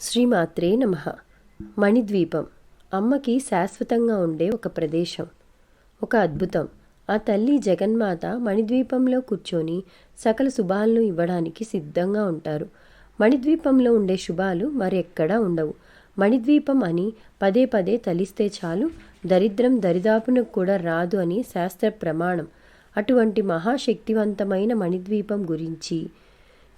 శ్రీమాత్రే నమ. మణిద్వీపం. అమ్మకి శాశ్వతంగా ఉండే ఒక ప్రదేశం. ఒక అద్భుతం. ఆ తల్లి జగన్మాత మణిద్వీపంలో కూర్చొని సకల శుభాలను ఇవ్వడానికి సిద్ధంగా ఉంటారు. మణిద్వీపంలో ఉండే శుభాలు మరెక్కడా ఉండవు. మణిద్వీపం అని పదే పదే తలిస్తే చాలు దరిద్రం దరిదాపునకు కూడా రాదు అని శాస్త్ర ప్రమాణం అటువంటి మహాశక్తివంతమైన మణిద్వీపం గురించి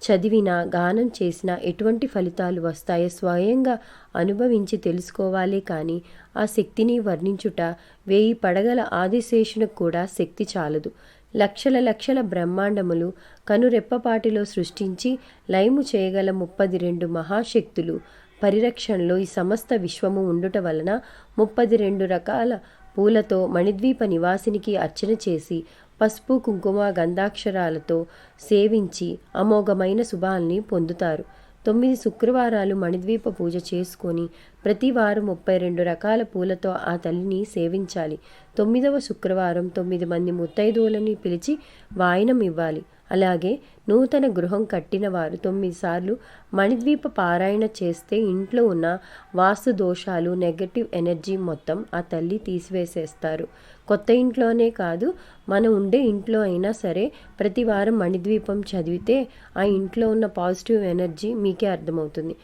చదివినా గానం చేసినా ఎటువంటి ఫలితాలు వస్తాయో స్వయంగా అనుభవించి తెలుసుకోవాలే కానీ ఆ శక్తిని వర్ణించుట వేయి పడగల ఆదిశేషునకు కూడా శక్తి చాలదు. లక్షల లక్షల బ్రహ్మాండములు కనురెప్పపాటిలో సృష్టించి లయము చేయగల ముప్పది రెండు మహాశక్తులు పరిరక్షణలో ఈ సమస్త విశ్వము ఉండుట వలన ముప్పది రెండు రకాల పూలతో మణిద్వీప నివాసినికి అర్చన చేసి పసుపు కుంకుమ గంధాక్షరాలతో సేవించి అమోఘమైన శుభాల్ని పొందుతారు. తొమ్మిది శుక్రవారాలు మణిద్వీప పూజ చేసుకొని ప్రతి వారం ముప్పై రెండు రకాల పూలతో ఆ తల్లిని సేవించాలి. తొమ్మిదవ శుక్రవారం తొమ్మిది మంది ముత్తైదువులని పిలిచి వాయనం ఇవ్వాలి. అలాగే నూతన గృహం కట్టిన వారు తొమ్మిది సార్లు మణిద్వీప పారాయణ చేస్తే ఇంట్లో ఉన్న వాస్తు దోషాలు నెగటివ్ ఎనర్జీ మొత్తం ఆ తల్లి తీసివేసేస్తారు. కొత్త ఇంట్లోనే కాదు మనం ఉండే ఇంట్లో అయినా సరే ప్రతి వారం మణిద్వీపం చదివితే ఆ ఇంట్లో ఉన్న పాజిటివ్ ఎనర్జీ మీకే అర్థమవుతుంది.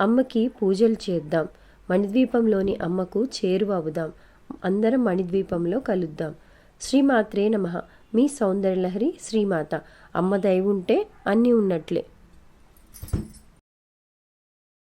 అమ్మకి పూజలు చేద్దాం. మణిద్వీపంలోని అమ్మకు చేరువవుదాం అందరం మణిద్వీపంలో కలుద్దాం. శ్రీమాత్రే నమ. మీ సౌందర్యలహరి శ్రీమాత. అమ్మ దయ ఉంటే అన్నీ ఉన్నట్లే.